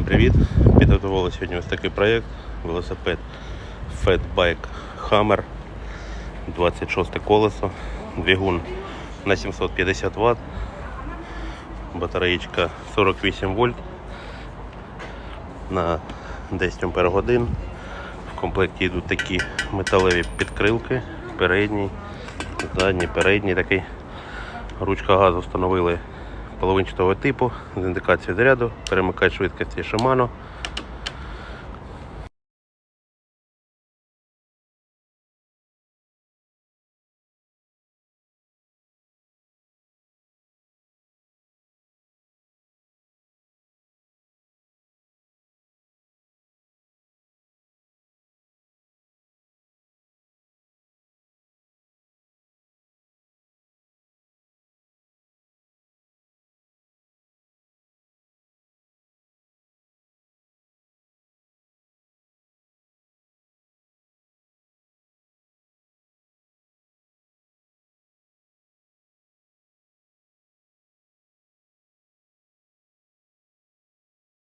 Всім привіт! Підготували сьогодні ось такий проєкт. Велосипед Fatbike Hammer 26 колесо, двигун на 750 Вт, батареєчка 48 вольт на 10 Ампер годин. В комплекті йдуть такі металеві підкрилки, передній, задній, передній такий. Ручка газу встановили половинчатого типу з індикацією заряду, перемикач швидкості Shimano,